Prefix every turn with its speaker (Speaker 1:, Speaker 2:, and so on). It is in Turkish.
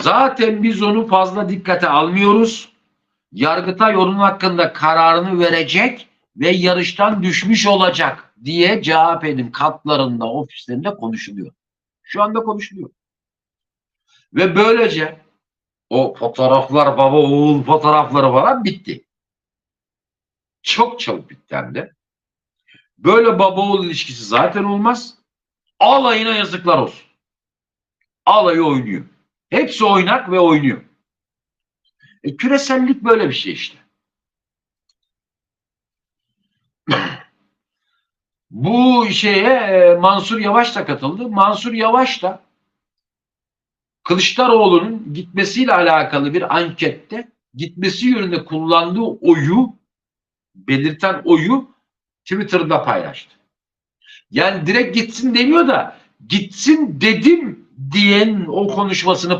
Speaker 1: Zaten biz onu fazla dikkate almıyoruz. Yargıtay onun hakkında kararını verecek ve yarıştan düşmüş olacak diye CHP'nin katlarında, ofislerinde konuşuluyor. Şu anda konuşuluyor. Ve böylece o fotoğraflar, baba oğul fotoğrafları falan bitti. Çok çabuk bitti hem de. Böyle baba oğul ilişkisi zaten olmaz. Alayına yazıklar olsun. Alayı oynuyor. Hepsi oynak ve oynuyor. E, küresellik böyle bir şey işte. Bu şeye e, Mansur Yavaş da katıldı. Mansur Yavaş da Kılıçdaroğlu'nun gitmesiyle alakalı bir ankette gitmesi yönünde kullandığı oyu belirten oyu Twitter'da paylaştı. Yani direkt gitsin demiyor da gitsin dedim diyen o konuşmasını